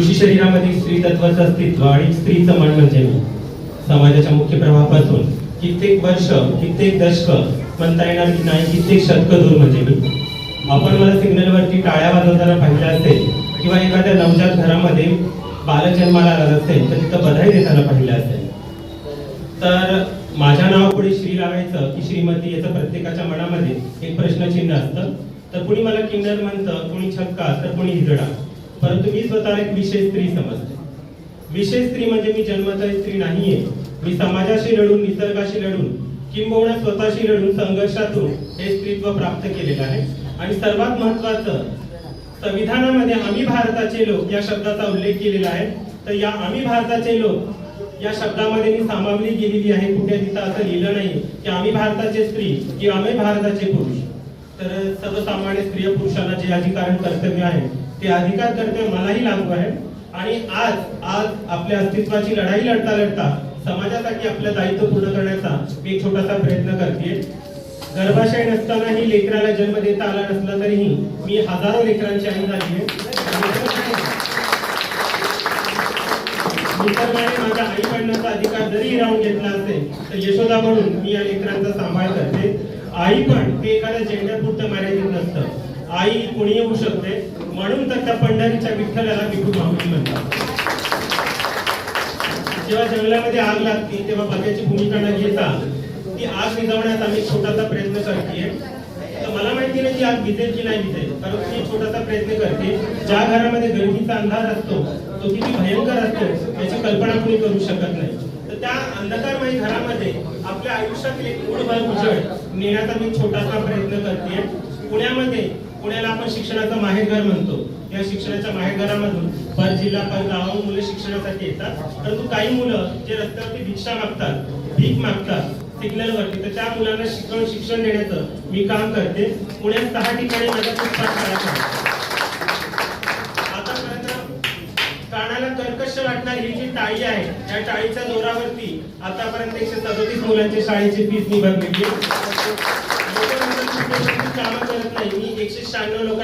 पुरुषी शरीरामध्ये स्त्री तत्वाचं अस्तित्व आणि स्त्रीचं मन म्हणजे मी. समाजाच्या मुख्य प्रवाहापासून कित्येक वर्ष कित्येक दशक म्हणता येणार की नाही कित्येक शतक दूर म्हणजे मी. आपण मला सिग्नलवरती टाळ्या वाजवताना पाहिलं असेल किंवा एखाद्या नवजात घरामध्ये बालजन्माला आला असेल तर तिथं बधाई देताना पाहिलं असेल. तर माझ्या नावापुढे श्री लावायचं की श्रीमती याचं प्रत्येकाच्या मनामध्ये एक प्रश्नचिन्ह असतं. तर कुणी मला किन्नर म्हणतं कुणी छक्का तर कुणी हिजडा. परंतु मी स्वतःला एक विशेष स्त्री समजते. विशेष स्त्री म्हणजे मी जन्मतः स्त्री नाहीये. मी समाजाशी लढून निसर्गाशी लढून किंबहुना स्वतःशी लढून संघर्षातून हे स्त्रीत्व प्राप्त केलेलं आहे. आणि सर्वात महत्वाचं संविधानामध्ये आम्ही भारताचे लोक या शब्दाचा उल्लेख केलेला आहे. तर या आम्ही भारताचे लोक या शब्दामध्ये मी सामावली गेलेली आहे. कुठे तिथं असं लिहिलं नाही की आम्ही भारताचे स्त्री किंवा आम्ही भारताचे पुरुष. तर सर्वसामान्य स्त्रिय पुरुषांना जे अधिकार कर्तव्य आहे ते अधिकार कर्तव्य मलाही लागू आहे. आणि आज आज आपल्या अस्तित्वाची लढाई लढता लढता समाजासाठी आपलं दायित्व पूर्ण करण्याचा मी एक छोटासा प्रयत्न करते गर्भाशय नसतानाही लेकराला जन्म देता आला नसला तरीही मी हजारो लेकरांची आई झाली आहे. माझ्या आई वडिलांचा अधिकार जरी हिरावून घेतला असेल तर यशोदा म्हणून मी या लेकरांचा सांभाळ करते. आई पण ते एखाद्या जेंड्यापुरतं मर्यादित नसतं. आई कोणी येऊ शकते? म्हणून तर त्या पंढरीच्या विठ्ठलाला विठू माहुली म्हणतात. जेव्हा जंगलामध्ये आग लागते तेव्हा बागेची भूमिका न घेता ती आग विझवण्याचा आम्ही छोटासा प्रयत्न करते तर मला माहिती नाही ती आग विझेल की नाही विझेल परंतु मी छोटासा प्रयत्न करते. ज्या घरामध्ये गर्दीचा अंधार असतो तो किती भयंकर असतो याची कल्पना कोणी करू शकत नाही. तर त्या अंधकारमय घरामध्ये आपल्या आयुष्यातील एक मूळभर उजळ नेण्याचा मी छोटासा प्रयत्न करते पुण्यामध्ये शिक्षणाचं माहेरघर म्हणतो. या शिक्षणाच्या माहेरघरामधून पर जिल्हा पर गावाहून मुले शिक्षणासाठी येतात. परंतु काही मुलं जे रस्त्यावरती भिक्षा मागतात भीक मागतात सिग्नल वरती तर त्या मुलांना शिक्षण शिक्षण देण्याचं मी काम करते. पुण्यात सहा ठिकाणी माझा खूप पाठशाळा कानाला कर्कश वाटणारी ही जी टाळी आहे त्या टाळीच्या जोरावरती आतापर्यंत एकशे सदोतीस मुलांची शाळेची फीस मी भरलेली आहे. कामं करत नाही. मी एकशे शहाण्णव लोकांना